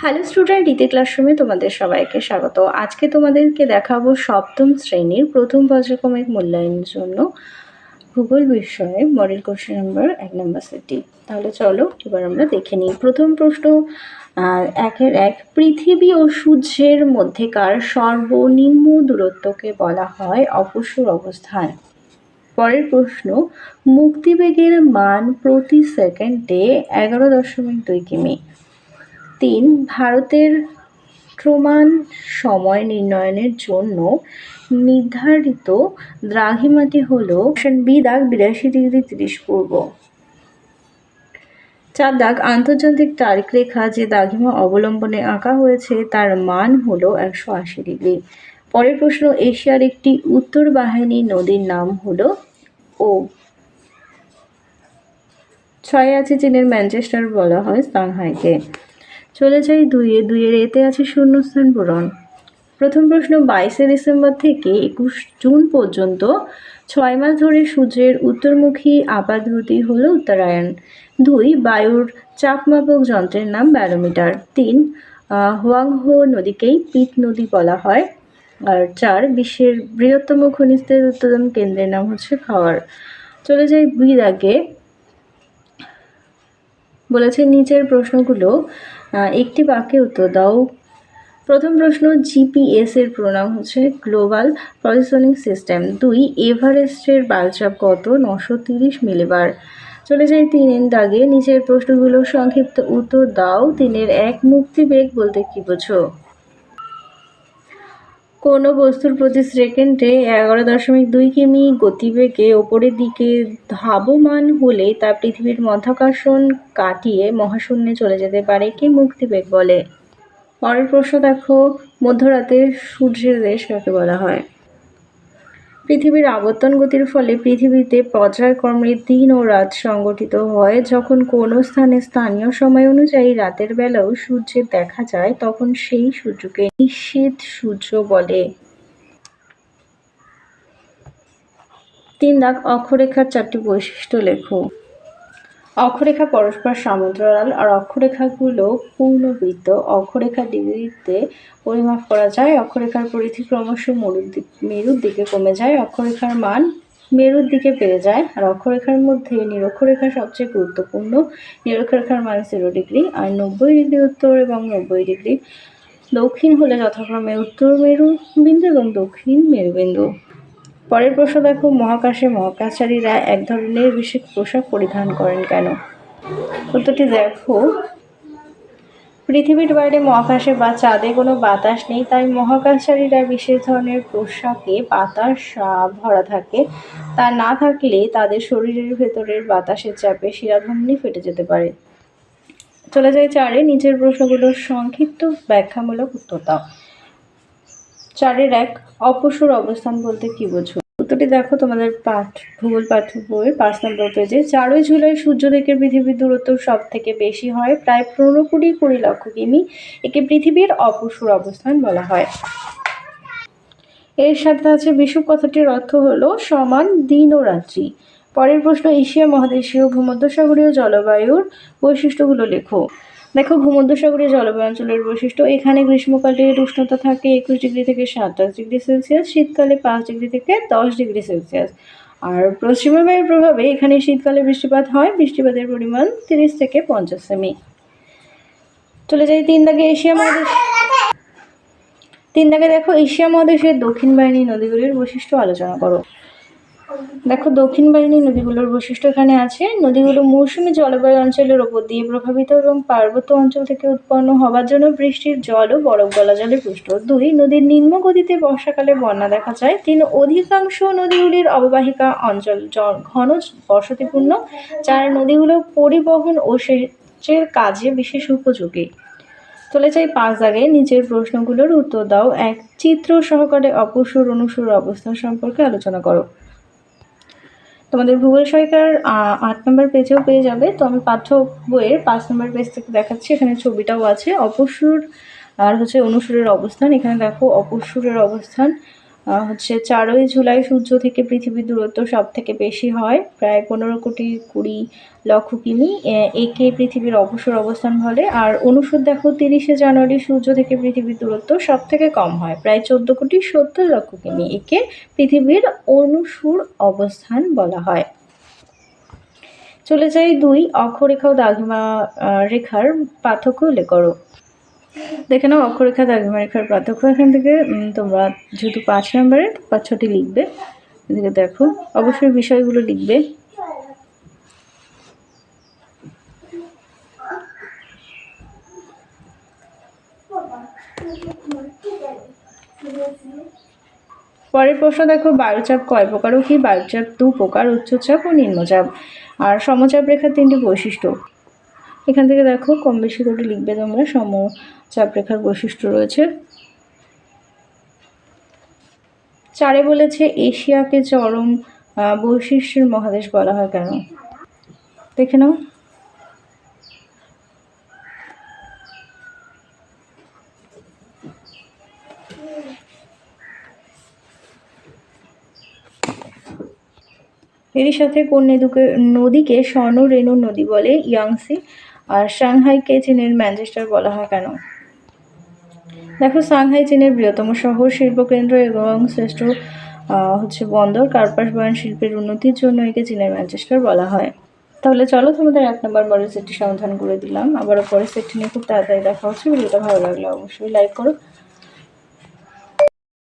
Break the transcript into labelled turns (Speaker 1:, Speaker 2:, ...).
Speaker 1: Hello student ইতি ক্লাসরুমে তোমাদের সবাইকে স্বাগত। আজকে তোমাদেরকে দেখাবো সপ্তম শ্রেণির প্রথম পর্যায়ক্রমিক মূল্যায়নের জন্য ভূগোল বিষয়ে মডেল কোশ্চেন নাম্বার এক নম্বর সেটটি তাহলে চলো, এবার আমরা দেখে নিই। প্রথম প্রশ্ন একের এক, পৃথিবী ও সূর্যের মধ্যেকার সর্বনিম্ন দূরত্বকে বলা হয় অপসর অবস্থান? পরের প্রশ্ন, মুক্তিবেগের মান প্রতি সেকেন্ডে এগারো দশমিক দুই কিমি। তিন, ভারতের প্রমাণ সময় নির্ণয়নের জন্য নির্ধারিত দ্রাঘিমাটি হল অপশন বি দাগ বিরাশি ডিগ্রি তিরিশ পূর্ব। চার দাগ আন্তর্জাতিক তারিখ রেখা যে দ্রাঘিমা অবলম্বনে আঁকা হয়েছে তার মান হল একশো আশি ডিগ্রি। পরের প্রশ্ন, এশিয়ার একটি উত্তর বাহিনী নদীর নাম হল ও। ছয় আছে চীনের ম্যানচেস্টার বলা হয় সাংহাইকে। চলে যাই দুইয়ে। দুইয়ের এতে আছে শূন্যস্থান পূরণ। প্রথম প্রশ্ন, বাইশে ডিসেম্বর থেকে একুশ জুন পর্যন্ত ছয় মাস ধরে সূর্যের উত্তরমুখী আপাতগতি হল উত্তরায়ণ। দুই, বায়ুর চাপমাপক যন্ত্রের নাম ব্যারোমিটার। তিন হোয়াংহো নদীকেই পিট নদী বলা হয়। আর চার, বিশ্বের বৃহত্তম খনিজ তেল উৎপাদন কেন্দ্রের নাম হচ্ছে খাওয়ার। চলে যাই দুই দাগে বলেছে নিচের প্রশ্নগুলো একটি বাক্যে উত্তর দাও। প্রথম প্রশ্ন জিপিএস এর প্রণাম হচ্ছে গ্লোবাল পজিশনিং সিস্টেম দুই এভারেস্টের বালচাপ কত? নশো তিরিশ মিলিবার চলে যাই তিনের দাগে। নিচের প্রশ্নগুলো সংক্ষিপ্ত উত্তর দাও। তিনের এক মুক্তি বেগ বলতে কি বোঝো? কোনো বস্তুর প্রতি সেকেন্ডে এগারো দশমিক দুই কিমি গতিবেগে ওপরের দিকে ধাবমান হলে তা পৃথিবীর মধ্যাকর্ষণ কাটিয়ে মহাশূন্যে চলে যেতে পারে কি মুক্তিবেগ বলে? পরের প্রশ্ন দেখো, মধ্যরাতে সূর্যের দেশ কাকে বলা হয়? পৃথিবীর আবর্তন গতির ফলে পৃথিবীতে পর্যায়ক্রমে দিন ও রাত সংগঠিত হয়। যখন কোনো স্থানে স্থানীয় সময় অনুযায়ী রাতের বেলাও সূর্যের দেখা যায়, তখন সেই সূর্যকে নিশ্চিত সূর্য বলে। তিন দাগ অক্ষরেখার চারটি বৈশিষ্ট্য লেখো। অক্ষরেখা পরস্পর সমান্তরাল আর অক্ষরেখাগুলো পূর্ণবৃত্ত। অক্ষরেখা ডিগ্রিতে পরিমাপ করা যায়। অক্ষরেখার পরিধি ক্রমশ মরুর দিক মেরুর দিকে কমে যায়। অক্ষরেখার মান মেরুর দিকে বেড়ে যায়। আর অক্ষরেখার মধ্যে নিরক্ষরেখা সবচেয়ে গুরুত্বপূর্ণ। নিরক্ষরেখার মান জিরো ডিগ্রি আর নব্বই ডিগ্রি উত্তর এবং নব্বই ডিগ্রি দক্ষিণ হলে যথাক্রমে উত্তর মেরু বিন্দু এবং দক্ষিণ মেরুবিন্দু। পরের প্রশ্ন দেখো, মহাকাশে মহাকাশচারীরা এক ধরনের বিশেষ পোশাক পরিধান করেন কেন? উত্তরটি দেখো, পৃথিবীর বাইরে মহাকাশে বা চাঁদে কোনো বাতাস নেই, তাই মহাকাশচারীরা বিশেষ ধরনের পোশাকে বাতাস ভরা থাকে। তা না থাকলে তাদের শরীরের ভেতরের বাতাসের চাপে শিরাধমনি ফেটে যেতে পারে। চলে যায় চারে, নিচের প্রশ্নগুলোর সংক্ষিপ্ত ব্যাখ্যামূলক উত্তর দাও। চারের এক অপসর অবস্থান বলতে কি বোঝো? উত্তরটি দেখো তোমাদের পাঠ, ভূগোল পাঠ্য বইয়ের পাঁচ নম্বর পেজে। চারই জুলাই সূর্য থেকে পৃথিবীর দূরত্ব সব থেকে বেশি হয়, প্রায় পনেরো কোটি কুড়ি লক্ষ কিমি, একে পৃথিবীর অপসর অবস্থান বলা হয়। এর সাথে আছে বিষুব কথাটির অর্থ হলো সমান দিন ও রাত্রি। পরের প্রশ্ন, এশিয়া মহাদেশীয় ভূমধ্যসাগরীয় জলবায়ুর বৈশিষ্ট্যগুলো লেখো। দেখো ভূমধ্যসাগরীয় জলবায়ু অঞ্চলের বৈশিষ্ট্য, এখানে গ্রীষ্মকালের উষ্ণতা থাকে একুশ ডিগ্রি থেকে সাতাশ ডিগ্রি সেলসিয়াস, শীতকালে পাঁচ ডিগ্রি থেকে দশ ডিগ্রি সেলসিয়াস। আর পশ্চিমা বায়ুর প্রভাবে এখানে শীতকালে বৃষ্টিপাত হয়, বৃষ্টিপাতের পরিমাণ তিরিশ থেকে পঞ্চাশ সেমি। চলে যাই তিন দাগে এশিয়া মহাদেশ। তিন দাগে দেখো, এশিয়া মহাদেশের দক্ষিণ বাহিনী নদীগুলির বৈশিষ্ট্য আলোচনা করো। দেখো, দক্ষিণ বাহিনী নদীগুলোর বৈশিষ্ট্য এখানে আছে। নদীগুলো মৌসুমী জলবায়ু অঞ্চলের ওপর দিয়ে প্রভাবিত এবং পার্বত্য অঞ্চল থেকে উৎপন্ন হওয়ার জন্য বৃষ্টির জল ও বরফ গলা জলে পুষ্ট। দুই, নদীর নিম্ন গতিতে বর্ষাকালে বন্যা দেখা যায়। তিন, অধিকাংশ নদীগুলির অববাহিকা অঞ্চল ঘন বসতিপূর্ণ। চার, নদীগুলো পরিবহন ও সেচের কাজে বিশেষ উপযোগী। চলে যাই পাঁচ দাগে। নিচের প্রশ্নগুলোর উত্তর দাও। এক, চিত্র সহকারে অপসুর অনুসুর অবস্থান সম্পর্কে আলোচনা করো। তোমাদের ভূগোল সহায়িকার আট নম্বর পেজেও পেয়ে যাবে। তো আমি পাঠ্য বইয়ের পাঁচ নম্বর পেজ থেকে দেখাচ্ছি। এখানে ছবিটাও আছে। অপসুর আর হচ্ছে অনুসুরের অবস্থান। এখানে দেখো, অপসুরের অবস্থান। হচ্ছে চারই জুলাই সূর্য থেকে পৃথিবীর দূরত্ব সব থেকে বেশি হয়, প্রায় পনেরো কোটি কুড়ি লক্ষ কিমি একে পৃথিবীর অবসর অবস্থান বলে। আর অনুষদ দেখো, তিরিশে জানুয়ারি সূর্য থেকে পৃথিবীর দূরত্ব সব থেকে কম হয়, প্রায় চোদ্দ কোটি সত্তর লক্ষ কিমি, একে পৃথিবীর অনুসুর অবস্থান বলা হয়। চলে যাই দুই অক্ষরেখা ও দাগিমা রেখার পার্থক্য উল্লেখ করো। দেখে নাও অক্ষরেখা দাগিমা রেখার পার্থক্য। এখান থেকে তোমরা যেহেতু পাঁচ নম্বরের পাঁচ ছটি লিখবে। এদিকে দেখো, অবশ্যই বিষয়গুলো লিখবে। পরের প্রশ্ন দেখো, বায়ুচাপ কয় প্রকার? ও কি বায়ুচাপ দু প্রকার, উচ্চচাপ ও নিম্নচাপ। আর সমচাপ রেখার তিনটি বৈশিষ্ট্য। এখান থেকে দেখো, কম বেশি করে লিখবে তোমরা সমচাপ রেখার বৈশিষ্ট্য রয়েছে। চারে বলেছে, এশিয়াকে চরম বৈশিষ্ট্যের মহাদেশ বলা হয় কেন? দেখে নাও। এরই সাথে কোন নদীকে স্বর্ণ রেণু নদী বলে, ইয়াংসি আর সাংহাইকে চীনের ম্যানচেস্টার বলা হয় কেন? দেখো, সাংহাই চীনের বৃহত্তম শহর, শিল্পকেন্দ্র এবং শ্রেষ্ঠ হচ্ছে বন্দর, কার্পাস বয়ন শিল্পের উন্নতির জন্য একে চীনের ম্যানচেস্টার বলা হয়। তাহলে চলো তোমাদের এক নম্বর মডেল সেটটি সমাধান করে দিলাম। আবারও পরের সেটটি নিয়ে খুব তাড়াতাড়ি দেখা হচ্ছে। ভিডিওটা ভালো লাগলে অবশ্যই লাইক করো।